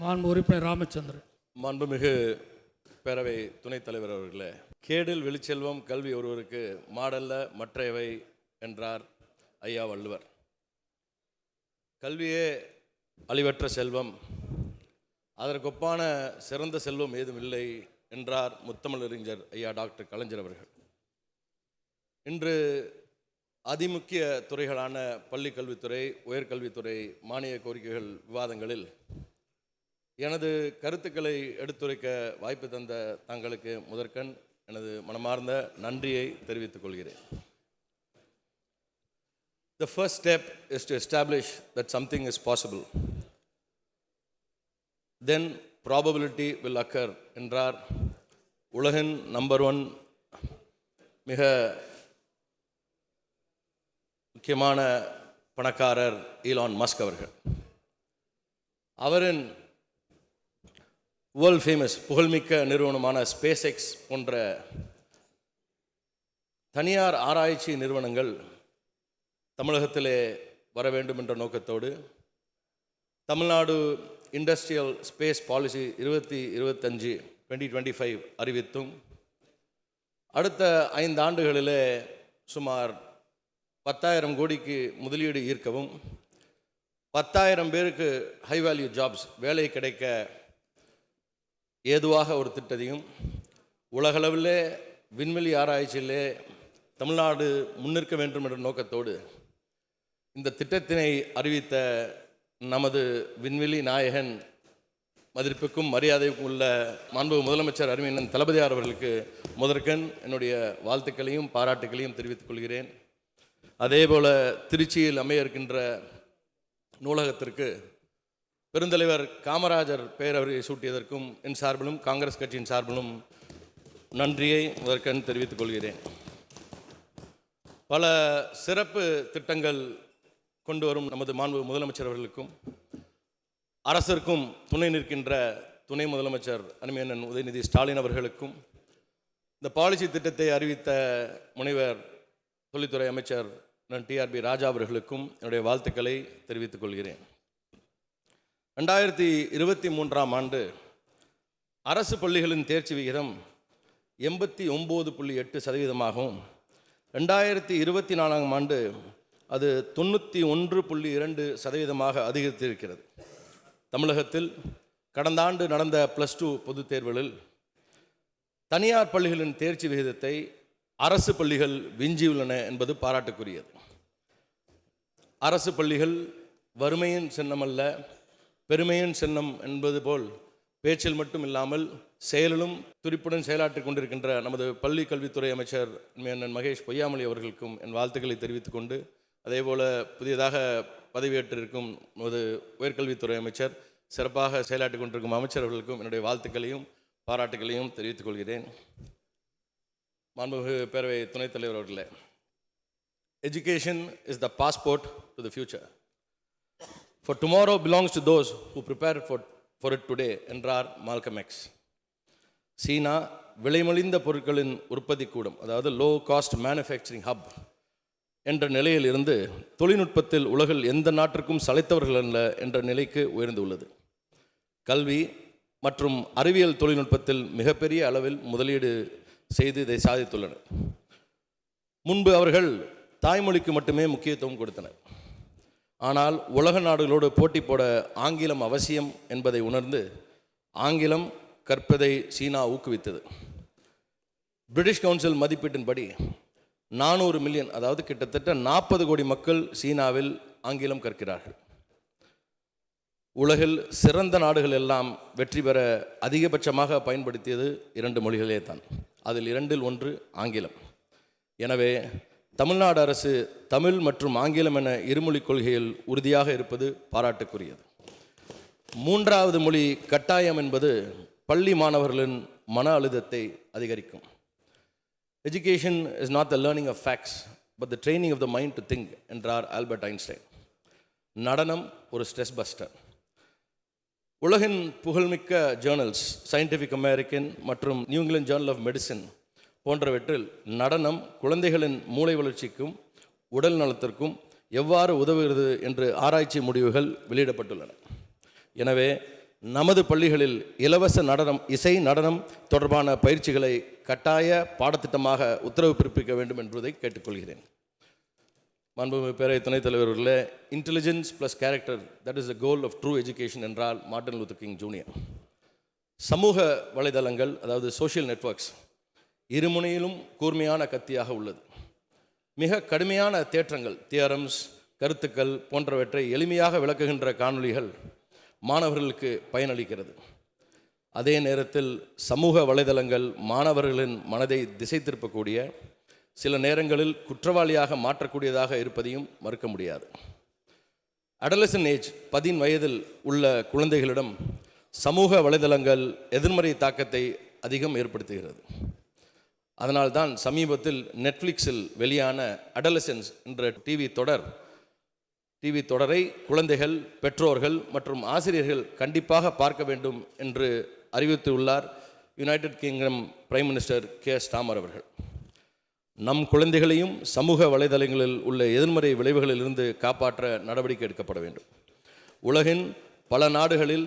மாண்பு உறுப்பினர் ராமச்சந்திரன். மாண்புமிகு பேரவை துணைத் தலைவர் அவர்களே கேடில் வெளிச்செல்வம் கல்வி ஒருவருக்கு மாடல்ல மற்றையவை என்றார் ஐயா வள்ளுவர். கல்வியே அழிவற்ற செல்வம் அதற்கொப்பான சிறந்த செல்வம் ஏதும் இல்லை என்றார் முத்தமிழறிஞர் ஐயா டாக்டர் கலைஞர் அவர்கள். இன்று அதிமுக்கிய துறைகளான பள்ளி கல்வித்துறை உயர்கல்வித்துறை மானிய கோரிக்கைகள் விவாதங்களில் எனது கருத்துக்களை எடுத்துரைக்க வாய்ப்பு தந்த தங்களுக்கு முதற்கண் எனது மனமார்ந்த நன்றியை தெரிவித்துக் கொள்கிறேன். The first step is to establish that something is possible then probability will occur என்றார். உலகின் நம்பர் ஒன் மிக முக்கியமான பணக்காரர் ஈலான் மஸ்க் அவர்கள். அவரின் வேர்ல்ட் ஃபேமஸ் புகழ்மிக்க நிறுவனமான ஸ்பேஸ் எக்ஸ் போன்ற தனியார் ஆராய்ச்சி நிறுவனங்கள் தமிழகத்திலே வர வேண்டும் என்ற நோக்கத்தோடு தமிழ்நாடு இண்டஸ்ட்ரியல் ஸ்பேஸ் பாலிசி இருபத்தி இருபத்தஞ்சு டுவெண்ட்டி டுவெண்ட்டி ஃபைவ் அறிவித்தும் அடுத்த ஐந்து ஆண்டுகளிலே சுமார் பத்தாயிரம் கோடிக்கு முதலீடு ஈர்க்கவும் பத்தாயிரம் பேருக்கு ஹை வேல்யூ ஜாப்ஸ் வேலை கிடைக்க ஏதுவாக ஒரு திட்டத்தையும் உலகளவிலே விண்வெளி ஆராய்ச்சியிலே தமிழ்நாடு முன்னிற்க வேண்டும் என்ற நோக்கத்தோடு இந்த திட்டத்தினை அறிவித்த நமது விண்வெளி நாயகன் மதிப்பிற்கும் மரியாதைக்கும் உள்ள மாண்பு முதலமைச்சர் அருமையண்ணன் தளபதியார் அவர்களுக்கு முதற்கண் என்னுடைய வாழ்த்துக்களையும் பாராட்டுகளையும் தெரிவித்துக் கொள்கிறேன். அதேபோல் திருச்சியில் அமைய இருக்கின்ற நூலகத்திற்கு பெருந்தலைவர் காமராஜர் பேரவரை சூட்டியதற்கும் என் சார்பிலும் காங்கிரஸ் கட்சியின் சார்பிலும் நன்றியை முதற்கண் தெரிவித்துக் கொள்கிறேன். பல சிறப்பு திட்டங்கள் கொண்டு வரும் நமது மாண்பு முதலமைச்சர் அவர்களுக்கும் அரசிற்கும் துணை நிற்கின்ற துணை முதலமைச்சர் அருமையண்ணன் உதயநிதி ஸ்டாலின் அவர்களுக்கும் இந்த பாலிசி திட்டத்தை அறிவித்த முனைவர் தொழில்துறை அமைச்சர் டிஆர்பி ராஜா அவர்களுக்கும் என்னுடைய வாழ்த்துக்களை தெரிவித்துக் கொள்கிறேன். ரெண்டாயிரத்தி இருபத்தி மூன்றாம் ஆண்டு அரசு பள்ளிகளின் தேர்ச்சி விகிதம் எண்பத்தி ஒம்பது புள்ளி எட்டு சதவீதமாகவும் ரெண்டாயிரத்தி இருபத்தி நாலாம் ஆண்டு அது தொண்ணூற்றி ஒன்று புள்ளி இரண்டு சதவீதமாக அதிகரித்திருக்கிறது. தமிழகத்தில் கடந்த ஆண்டு நடந்த ப்ளஸ் டூ பொதுத் தேர்வுகளில் தனியார் பள்ளிகளின் தேர்ச்சி விகிதத்தை அரசு பள்ளிகள் விஞ்சியுள்ளன என்பது பாராட்டுக்குரியது. அரசு பள்ளிகள் வறுமையின் சின்னமல்ல பெருமையின் சின்னம் என்பது போல் பேச்சில் மட்டும் இல்லாமல் செயலிலும் துடிப்புடன் செயலாற்றிக் கொண்டிருக்கின்ற நமது பள்ளி கல்வித்துறை அமைச்சர் அண்ணன் மகேஷ் பொய்யாமொழி அவர்களுக்கும் என் வாழ்த்துக்களை தெரிவித்துக் கொண்டு அதேபோல் புதியதாக பதவியேற்றிருக்கும் நமது உயர்கல்வித்துறை அமைச்சர் சிறப்பாக செயலாற்றிக் கொண்டிருக்கும் அமைச்சர்களுக்கும் என்னுடைய வாழ்த்துக்களையும் பாராட்டுகளையும் தெரிவித்துக் கொள்கிறேன். மாண்புமிகு பேரவை துணைத் தலைவர் அவர்களே education is the passport to the future for tomorrow belongs to those who prepare for for it today என்றார் மால்கம் எக்ஸ் சீனா விலைமலிந்த பொருட்களின் உற்பத்தி கூடம் அதாவது லோ காஸ்ட் மேனுஃபேக்சரிங் ஹப் என்ற நிலையில் இருந்து தொழில்நுட்பத்தில் உலகில் எந்த நாட்டிற்கும் சளைத்தவர்கள் அல்ல என்ற நிலைக்கு உயர்ந்துள்ளது கல்வி மற்றும் அறிவியல் தொழில்நுட்பத்தில் மிகப்பெரிய அளவில் முதலீடு செய்து இதை சாதித்துள்ளனர். முன்பு அவர்கள் தாய்மொழிக்கு மட்டுமே முக்கியத்துவம் கொடுத்தனர். ஆனால் உலக நாடுகளோடு போட்டி போட ஆங்கிலம் அவசியம் என்பதை உணர்ந்து ஆங்கிலம் கற்பதை சீனா ஊக்குவித்தது. பிரிட்டிஷ் கவுன்சில் மதிப்பீட்டின்படி நானூறு மில்லியன் அதாவது கிட்டத்தட்ட நாற்பது கோடி மக்கள் சீனாவில் ஆங்கிலம் கற்கிறார்கள். உலகில் சிறந்த நாடுகள் எல்லாம் வெற்றி பெற அதிகபட்சமாக பயன்படுத்தியது இரண்டு மொழிகளே தான் அதில் இரண்டில் ஒன்று ஆங்கிலம். எனவே தமிழ்நாடு அரசு தமிழ் மற்றும் ஆங்கிலம் என இருமொழிக் கொள்கையில் உறுதியாக இருப்பது பாராட்டுக்குரியது. மூன்றாவது மொழி கட்டாயம் என்பது பள்ளி மாணவர்களின் மன அழுத்தத்தை அதிகரிக்கும். Education is not the learning of facts but the training of the mind to think என்றார் ஆல்பர்ட் ஐன்ஸ்டைன். நடனம் ஒரு ஸ்ட்ரெஸ் பஸ்டர் உலகின் புகழ்மிக்க ஜேர்னல்ஸ் சயின்டிஃபிக் அமெரிக்கன் மற்றும் New England Journal of Medicine போன்றவற்றில் நடனம் குழந்தைகளின் மூளை வளர்ச்சிக்கும் உடல் நலத்திற்கும் எவ்வாறு உதவுகிறது என்று ஆராய்ச்சி முடிவுகள் வெளியிடப்பட்டுள்ளன. எனவே நமது பள்ளிகளில் இலவச நடனம் இசை நடனம் தொடர்பான பயிற்சிகளை கட்டாய பாடத்திட்டமாக உத்தரவு பிறப்பிக்க வேண்டும் என்பதை கேட்டுக்கொள்கிறேன். மாண்புமிகு பேரவை துணைத் தலைவர்களே intelligence plus character that is the goal of true education என்றால் மார்டன் லூத்தர் கிங் ஜூனியர். சமூக வலைதளங்கள் அதாவது சோஷியல் நெட்வொர்க்ஸ் இருமுனையிலும் கூர்மையான கத்தியாக உள்ளது. மிக கடுமையான தேற்றங்கள் தியரம்ஸ் கருத்துக்கள் போன்றவற்றை எளிமையாக விளக்குகின்ற காணொளிகள் மாணவர்களுக்கு பயனளிக்கிறது. அதே நேரத்தில் சமூக வலைதளங்கள் மாணவர்களின் மனதை திசை திருப்பக்கூடிய சில நேரங்களில் குற்றவாளியாக மாற்றக்கூடியதாக இருப்பதையும் மறுக்க முடியாது. அடலசன் ஏஜ் பதின் வயதில் உள்ள குழந்தைகளிடம் சமூக வலைதளங்கள் எதிர்மறை தாக்கத்தை அதிகம் ஏற்படுத்துகிறது. அதனால்தான் சமீபத்தில் நெட்ஃப்ளிக்ஸில் வெளியான அடலசன்ஸ் என்ற டிவி தொடர் டிவி தொடரை குழந்தைகள் பெற்றோர்கள் மற்றும் ஆசிரியர்கள் கண்டிப்பாக பார்க்க வேண்டும் என்று அறிவித்துள்ளார் United Kingdom Prime Minister Keir. Starmer அவர்கள். நம் குழந்தைகளையும் சமூக வலைதளங்களில் உள்ள எதிர்மறை விளைவுகளிலிருந்து காப்பாற்ற நடவடிக்கை எடுக்கப்பட வேண்டும். உலகின் பல நாடுகளில்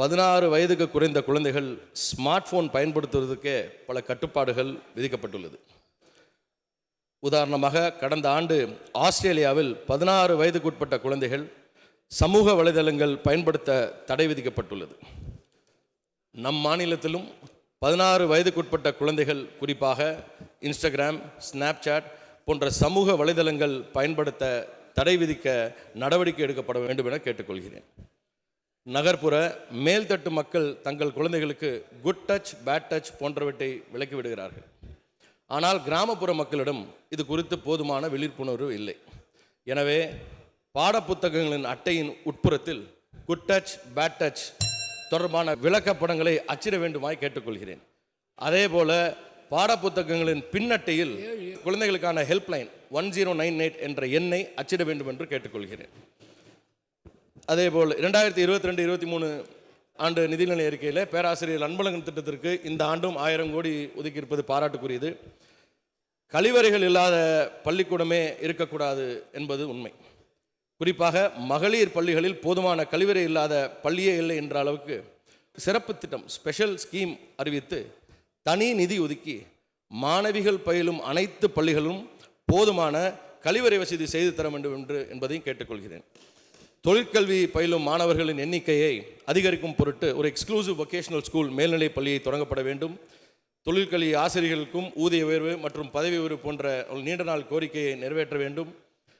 பதினாறு வயதுக்கு குறைந்த குழந்தைகள் ஸ்மார்ட் ஃபோன் பயன்படுத்துவதற்கே பல கட்டுப்பாடுகள் விதிக்கப்பட்டுள்ளது. உதாரணமாக கடந்த ஆண்டு ஆஸ்திரேலியாவில் பதினாறு வயதுக்குட்பட்ட குழந்தைகள் சமூக வலைதளங்கள் பயன்படுத்த தடை விதிக்கப்பட்டுள்ளது. நம் மாநிலத்திலும் பதினாறு வயதுக்குட்பட்ட குழந்தைகள் குறிப்பாக இன்ஸ்டாகிராம் ஸ்னாப்சாட் போன்ற சமூக வலைதளங்கள் பயன்படுத்த தடை விதிக்க நடவடிக்கை எடுக்கப்பட வேண்டும் என கேட்டுக்கொள்கிறேன். நகர்ப்புற மேல்தட்டு மக்கள் தங்கள் குழந்தைகளுக்கு குட் டச் பேட் டச் போன்றவற்றை விலக்கி விடுகிறார்கள். ஆனால் கிராமப்புற மக்களிடம் இது குறித்து போதுமான விழிப்புணர்வு இல்லை. எனவே பாடப்புத்தகங்களின் அட்டையின் உட்புறத்தில் குட் டச் பேட் டச் தொடர்பான விளக்கப்படங்களை அச்சிட வேண்டுமாய் கேட்டுக்கொள்கிறேன். அதே போல பாடப்புத்தகங்களின் பின்னட்டையில் குழந்தைகளுக்கான helpline one zero nine eight என்ற எண்ணை அச்சிட வேண்டும் என்று கேட்டுக்கொள்கிறேன். அதே போல் இரண்டாயிரத்தி இருபத்தி ரெண்டு இருபத்தி மூணு ஆண்டு நிதிநிலை அறிக்கையில் பேராசிரியர் அன்பழகன் திட்டத்திற்கு இந்த ஆண்டும் ஆயிரம் கோடி ஒதுக்கியிருப்பது பாராட்டுக்குரியது. கழிவறைகள் இல்லாத பள்ளிக்கூடமே இருக்கக்கூடாது என்பது உண்மை. குறிப்பாக மகளிர் பள்ளிகளில் போதுமான கழிவறை இல்லாத பள்ளியே இல்லை என்ற அளவுக்கு சிறப்பு திட்டம் ஸ்பெஷல் ஸ்கீம் அறிவித்து தனி நிதி ஒதுக்கி மாணவிகள் பயிலும் அனைத்து பள்ளிகளும் போதுமான கழிவறை வசதி செய்து தர வேண்டும் என்று என்பதையும் கேட்டுக்கொள்கிறேன். தொழிற்கல்வி பயிலும் மாணவர்களின் எண்ணிக்கையை அதிகரிக்கும் பொருட்டு ஒரு எக்ஸ்க்ளூசிவ் வொக்கேஷனல் ஸ்கூல் மேல்நிலைப் பள்ளியை தொடங்கப்பட வேண்டும். தொழிற்கல்வி ஆசிரியர்களுக்கும் ஊதிய உயர்வு மற்றும் பதவி உயர்வு போன்ற ஒரு நீண்ட நாள் கோரிக்கையை நிறைவேற்ற வேண்டும்.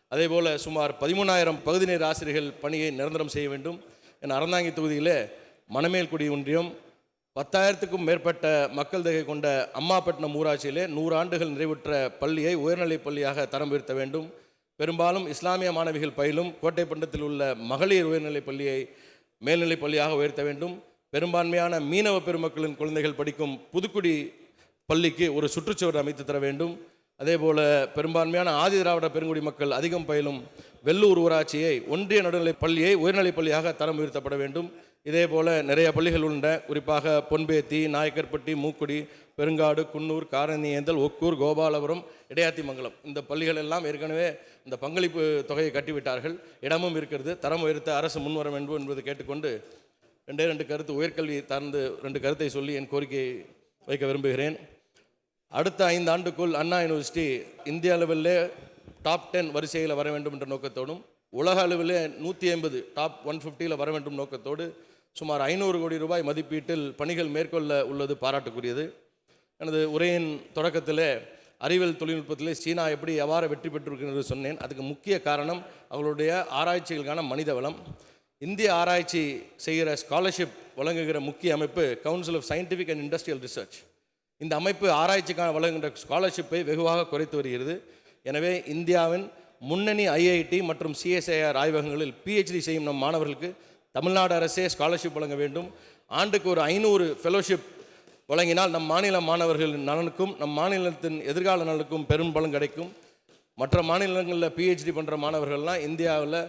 அதேபோல் சுமார் பதிமூணாயிரம் பகுதி நேர ஆசிரியர்கள் பணியை நிரந்தரம் செய்ய வேண்டும். என அறந்தாங்கி தொகுதியில் மணமேல்குடி ஒன்றியம் பத்தாயிரத்துக்கும் மேற்பட்ட மக்கள் தொகை கொண்ட அம்மாப்பட்டினம் ஊராட்சியிலே நூறு ஆண்டுகள் நிறைவுற்ற பள்ளியை உயர்நிலைப் பள்ளியாக தரம் உயர்த்த வேண்டும். பெரும்பாலும் இஸ்லாமிய மாணவிகள் பயிலும் கோட்டைப்பண்டத்தில் உள்ள மகளிர் உயர்நிலைப் பள்ளியை மேல்நிலைப் பள்ளியாக உயர்த்த வேண்டும். பெரும்பான்மையான மீனவ பெருமக்களின் குழந்தைகள் படிக்கும் புதுக்குடி பள்ளிக்கு ஒரு சுற்றுச்சுவர் அமைத்து தர வேண்டும். அதேபோல பெரும்பான்மையான ஆதி திராவிட பெருங்குடி மக்கள் அதிகம் பயிலும் வெள்ளூர் ஊராட்சியை ஒன்றிய நடுநிலைப் பள்ளியை உயர்நிலைப் பள்ளியாக தரம் உயர்த்தப்பட வேண்டும். இதே போல் நிறைய பள்ளிகள் உள்ள குறிப்பாக பொன்பேத்தி நாயக்கர்பட்டி மூக்குடி பெருங்காடு குன்னூர் காரணியேந்தல் ஒக்கூர் கோபாலபுரம் இடையாத்திமங்கலம் இந்த பள்ளிகள் எல்லாம் ஏற்கனவே இந்த பங்களிப்பு தொகையை கட்டிவிட்டார்கள். இடமும் இருக்கிறது. தரம் உயர்த்த அரசு முன்வர வேண்டும் என்பதை கேட்டுக்கொண்டு ரெண்டே ரெண்டு கருத்து உயர்கல்வி சார்ந்து ரெண்டு கருத்தை சொல்லி என் கோரிக்கையை வைக்க விரும்புகிறேன். அடுத்த ஐந்து ஆண்டுக்குள் அண்ணா யூனிவர்சிட்டி இந்திய அளவிலே டாப் டென் வரிசையில் வர வேண்டும் என்ற நோக்கத்தோடும் உலக அளவிலே நூற்றி ஐம்பது டாப் ஒன் ஃபிஃப்டியில் வர வேண்டும் நோக்கத்தோடு சுமார் ஐநூறு கோடி ரூபாய் மதிப்பீட்டில் பணிகள் மேற்கொள்ள உள்ளது பாராட்டுக்குரியது. எனது உரையின் தொடக்கத்தில் அறிவியல் தொழில்நுட்பத்திலே சீனா எப்படி எவ்வாறு வெற்றி பெற்றிருக்கிறது சொன்னேன். அதுக்கு முக்கிய காரணம் அவர்களுடைய ஆராய்ச்சிகளுக்கான மனித வளம். இந்திய ஆராய்ச்சி செய்கிற ஸ்காலர்ஷிப் வழங்குகிற முக்கிய அமைப்பு Council of Scientific and Industrial Research இந்த அமைப்பு ஆராய்ச்சிக்கான வழங்குகின்ற ஸ்காலர்ஷிப்பை வெகுவாக குறைத்து வருகிறது. எனவே இந்தியாவின் முன்னணி ஐஐடி மற்றும் சிஎஸ்ஐஆர் ஆய்வகங்களில் பிஹெச்டி செய்யும் நம் மாணவர்களுக்கு தமிழ்நாடு அரசே ஸ்காலர்ஷிப் வழங்க வேண்டும். ஆண்டுக்கு ஒரு ஐநூறு ஃபெலோஷிப் வழங்கினால் நம் மாநில மாணவர்களின் நலனுக்கும் நம் மாநிலத்தின் எதிர்கால நலனுக்கும் பெரும் பலன் கிடைக்கும். மற்ற மாநிலங்களில் பிஹெச்டி பண்ணுற மாணவர்கள்லாம் இந்தியாவில்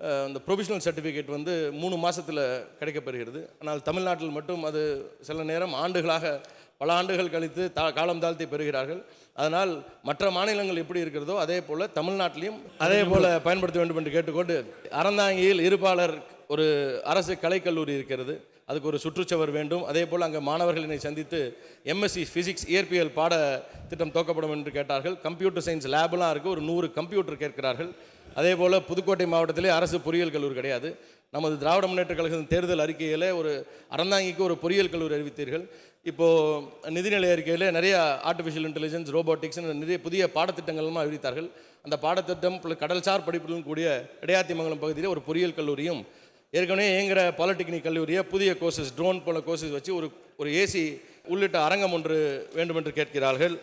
அஹ், இந்த ப்ரொவிஷனல் சர்டிஃபிகேட் வந்து மூணு மாதத்தில் கிடைக்கப்பெறுகிறது. ஆனால் தமிழ்நாட்டில் மட்டும் அது சில நேரம் ஆண்டுகளாக பல ஆண்டுகள் கழித்து தா காலம் தாழ்த்தி பெறுகிறார்கள். அதனால் மற்ற மாநிலங்கள் எப்படி இருக்கிறதோ அதே போல் தமிழ்நாட்டிலையும் அதே போல் பயன்படுத்த வேண்டும் என்று கேட்டுக்கொண்டு அறந்தாங்கியில் இருப்பாளர் ஒரு அரசு கலைக்கல்லூரி இருக்கிறது. அதுக்கு ஒரு சுற்றுச்சுவர் வேண்டும். அதே போல் அங்கே மாணவர்கள் என்னை சந்தித்து எம்எஸ்சி ஃபிசிக்ஸ் இயற்பியல் பாட திட்டம் துவக்கப்படும் என்று கேட்டார்கள். கம்ப்யூட்டர் சயின்ஸ் லேபெலாம் இருக்குது ஒரு நூறு கம்ப்யூட்டர் கேட்கிறார்கள். அதே போல் புதுக்கோட்டை மாவட்டத்திலே அரசு பொறியியல் கல்லூரி கிடையாது. நமது திராவிட முன்னேற்ற கழகத்தின் தேர்தல் அறிக்கையில் ஒரு அறந்தாங்கிக்கு ஒரு பொறியியல் கல்லூரி அறிவித்தீர்கள். இப்போது நிதிநிலை அறிக்கையில் நிறைய ஆர்டிஃபிஷியல் இன்டெலிஜென்ஸ் ரோபோட்டிக்ஸ் நிறைய புதிய பாடத்திட்டங்களும் அறிவித்தார்கள். அந்த பாடத்திட்டம் கடல்சார் படிப்புகளும் கூடிய இடையாத்திமங்கலம் பகுதியில் ஒரு பொறியியல் கல்லூரியும் ஏற்கனவே இயங்குகிற பாலிடெக்னிக் கல்லூரியை புதிய கோர்சஸ் ட்ரோன் போல கோர்சஸ் வச்சு ஒரு ஒரு ஏசி உள்ளிட்ட அரங்கம் ஒன்று வேண்டுமென்று கேட்கிறார்கள்.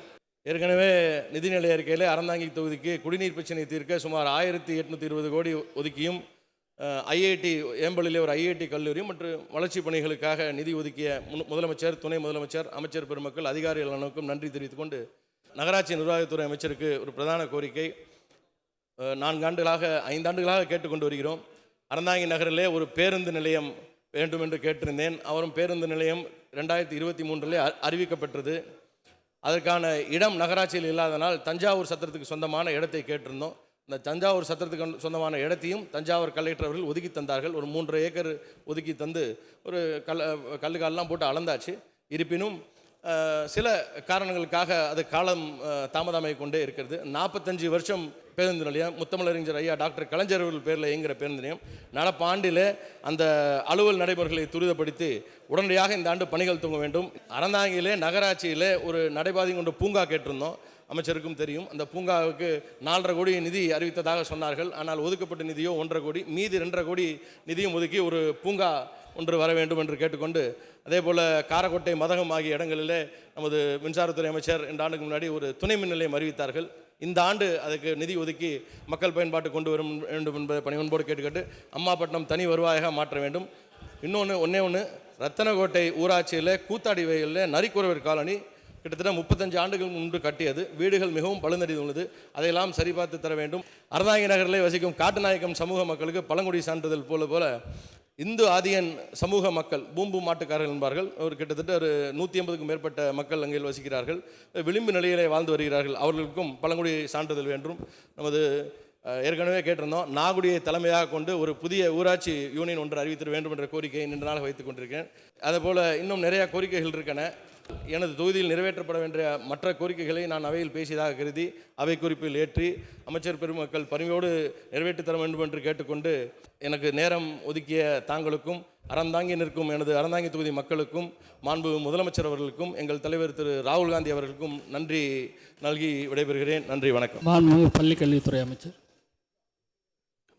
ஏற்கனவே நிதிநிலை அறிக்கையில் அறந்தாங்கி தொகுதிக்கு குடிநீர் பிரச்சனை தீர்க்க சுமார் ஆயிரத்தி எட்நூற்றி இருபது கோடி ஒதுக்கியும் ஐஐடி ஏம்பலிலே ஒரு ஐஐடி கல்லூரி மற்றும் வளர்ச்சிப் பணிகளுக்காக நிதி ஒதுக்கிய முதலமைச்சர் துணை முதலமைச்சர் அமைச்சர் பெருமக்கள் அதிகாரிகள் அனைவருக்கும் நன்றி தெரிவித்துக் கொண்டு நகராட்சி நிர்வாகத்துறை அமைச்சருக்கு ஒரு பிரதான கோரிக்கை நான்காண்டுகளாக நான்கு ஆண்டுகளாக ஐந்தாண்டுகளாக கேட்டுக்கொண்டு வருகிறோம். அறந்தாங்கி நகரிலே ஒரு பேருந்து நிலையம் வேண்டும் என்று கேட்டிருந்தேன். அவரும் பேருந்து நிலையம் ரெண்டாயிரத்தி இருபத்தி மூன்றிலே அறிவிக்கப்பட்டது. அதற்கான இடம் நகராட்சியில் இல்லாதனால் தஞ்சாவூர் சத்திரத்துக்கு சொந்தமான இடத்தை கேட்டிருந்தோம். இந்த தஞ்சாவூர் சத்திரத்துக்கு சொந்தமான இடத்தையும் தஞ்சாவூர் கலெக்டர் அவர்கள் ஒதுக்கி தந்தார்கள். ஒரு மூன்றரை ஏக்கர் ஒதுக்கி தந்து ஒரு கல் கல்லுக்கால்லாம் போட்டு அளந்தாச்சு. இருப்பினும் சில காரணங்களுக்காக அது காலம் அஹ், கொண்டே இருக்கிறது. நாற்பத்தஞ்சு வருஷம் பேருந்து நிலையம் முத்தமிழறிஞர் ஐயா டாக்டர் கலைஞர் அவர்கள் பேரில் இயங்குகிற பேருந்து நிலையம். நடப்பாண்டில் அந்த அலுவல் நடைமுறைகளை துரிதப்படுத்தி உடனடியாக இந்த ஆண்டு பணிகள் தூங்க வேண்டும். அறந்தாங்கிலே நகராட்சியில் ஒரு நடைபாதை கொண்ட பூங்கா கேட்டிருந்தோம். அமைச்சருக்கும் தெரியும். அந்த பூங்காவுக்கு நாலரை கோடி நிதி அறிவித்ததாக சொன்னார்கள். ஆனால் ஒதுக்கப்பட்ட நிதியோ ஒன்றரை கோடி மீதி ரெண்டரை கோடி நிதியும் ஒதுக்கி ஒரு பூங்கா ஒன்று வர வேண்டும் என்று கேட்டுக்கொண்டு அதே போல் காரக்கோட்டை மதகம் ஆகிய இடங்களிலே நமது மின்சாரத்துறை அமைச்சர் ரெண்டு ஆண்டுக்கு முன்னாடி ஒரு துணை மின் நிலையம் அறிவித்தார்கள். இந்த ஆண்டு அதுக்கு நிதி ஒதுக்கி மக்கள் பயன்பாட்டு கொண்டு வரும் வேண்டும் என்பதை பணிவன்போடு கேட்டுக்கட்டு அம்மாப்பட்டினம் தனி வருவாயாக மாற்ற வேண்டும். இன்னொன்று ஒன்றே ஒன்று ரத்தனக்கோட்டை ஊராட்சியில் கூத்தாடி வயலில் நரிக்குறவர் காலனி கிட்டத்தட்ட முப்பத்தஞ்சு ஆண்டுகள் முன்பு கட்டியது. வீடுகள் மிகவும் பழுந்தடி உள்ளது. அதையெல்லாம் சரிபார்த்து தர வேண்டும். அறந்தாங்கி நகரில் வசிக்கும் காட்டுநாயக்கம் சமூக மக்களுக்கு பழங்குடி சான்றிதழ் போல போல இந்து ஆதியன் சமூக மக்கள் பூம்பு மாட்டுக்காரர்கள் என்பார்கள். ஒரு கிட்டத்தட்ட ஒரு நூற்றி ஐம்பதுக்கும் மேற்பட்ட மக்கள் அங்கே வசிக்கிறார்கள். விளிம்பு நிலையிலே வாழ்ந்து வருகிறார்கள். அவர்களுக்கும் பழங்குடி சான்றிதழ் வேண்டும். நமது ஏற்கனவே கேட்டிருந்தோம் நாகுடியை தலைமையாக கொண்டு ஒரு புதிய ஊராட்சி யூனியன் ஒன்று அறிவித்திட வேண்டும் என்ற கோரிக்கையை நின்று நாள் வைத்துக் கொண்டிருக்கேன் அதே போல் இன்னும் நிறையா கோரிக்கைகள் இருக்கன எனது தொகுதியில் நிறைவேற்றப்பட வேண்டிய மற்ற கோரிக்கைகளை நான் அவையில் பேசியதாக கருதி அவை குறிப்பில் ஏற்றி அமைச்சர் பெருமக்கள் பணிவோடு நிறைவேற்றித் தர வேண்டும் என்று கேட்டுக்கொண்டு எனக்கு நேரம் ஒதுக்கிய தாங்களுக்கும் அறந்தாங்கி நிற்கும் எனது அறந்தாங்கி தொகுதி மக்களுக்கும் மாண்பு முதலமைச்சர் அவர்களுக்கும் எங்கள் தலைவர் திரு ராகுல் காந்தி அவர்களுக்கும் நன்றி நல்கி விடைபெறுகிறேன். நன்றி வணக்கம். மாண்புமிகு பள்ளிக்கல்வித்துறை அமைச்சர்.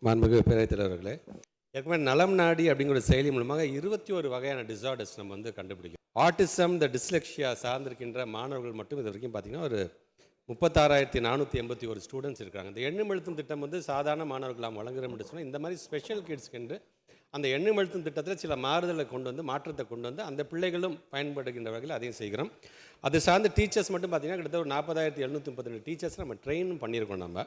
மாண்புமிகு பேரவைத் தலைவர்களே ஏற்கனவே நலம் நாடி அப்படிங்கிற ஒரு செயலி மூலமாக இருபத்தி ஒரு வகையான டிசார்டர்ஸ் நம்ம வந்து கண்டுபிடிக்கும் ஆட்டிசம் இந்த டிஸ்லெக்ஷியா சார்ந்திருக்கின்ற மாணவர்கள் மட்டும் இது வரைக்கும் பார்த்தீங்கன்னா ஒரு முப்பத்தாறாயிரத்தி நானூற்றி எண்பத்தி ஒரு ஸ்டூடெண்ட்ஸ் இருக்காங்க. இந்த எண்ணும் எழுத்தும் திட்டம் வந்து சாதாரண மாணவர்கள் வழங்குறோம் என்று சொன்னால் இந்த மாதிரி ஸ்பெஷல் கிட்ஸ்க்கு அந்த எண்ணும் எழுத்தும் திட்டத்தில் சில மாறுதலை கொண்டு வந்து மாற்றத்தை கொண்டு வந்து அந்த பிள்ளைகளும் பயன்படுகின்ற வகையில் அதையும் செய்கிறோம். அது சார்ந்த டீச்சர்ஸ் மட்டும் பார்த்தீங்கன்னா கிட்டத்தட்ட ஒரு நாற்பதாயிரத்தி எழுநூற்றி முப்பத்தி ரெண்டு டீச்சர்ஸ் நம்ம ட்ரெயின் பண்ணியிருக்கோம் நம்ம.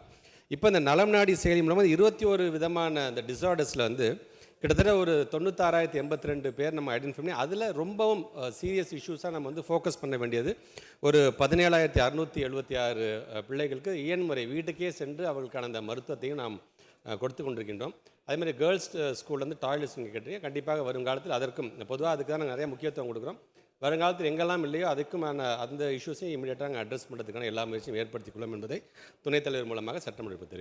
இப்போ இந்த நலம் நாடி செயலி மூலமாக இருபத்தி ஒரு விதமான அந்த டிசார்டர்ஸில் வந்து கிட்டத்தட்ட ஒரு தொண்ணூத்தாறாயிரத்தி எண்பத்தி ரெண்டு பேர் நம்ம ஐடென்டிஃபை பண்ணி அதில் ரொம்பவும் சீரியஸ் இஷ்யூஸாக நம்ம வந்து ஃபோக்கஸ் பண்ண வேண்டியது. ஒரு பதினேழாயிரத்தி அறுநூற்றி எழுபத்தி ஆறு பிள்ளைகளுக்கு இயன்முறை வீட்டுக்கே சென்று அவர்களுக்கான அந்த மருத்துவத்தையும் நாம் கொடுத்து கொண்டிருக்கின்றோம். அதேமாதிரி கேர்ள்ஸ் ஸ்கூல்ல வந்து டாய்லெட்ஸ் நீங்கள் கேட்டீங்க கண்டிப்பாக வருங்காலத்தில் அதற்கும் பொதுவாக அதுக்கு தான் நிறைய முக்கியத்துவம் கொடுக்குறோம். வருங்காலத்தில் எங்கெல்லாம் இல்லையோ அதுக்குமான அந்த இஷ்யூஸையும் இமீடியட்டாக அட்ரஸ் பண்ணுறதுக்கான எல்லா முயற்சியும் ஏற்படுத்திக் கொள்ளும் என்பதை துணைத் தலைவர் மூலமாக சட்டமன்ற தெரியும்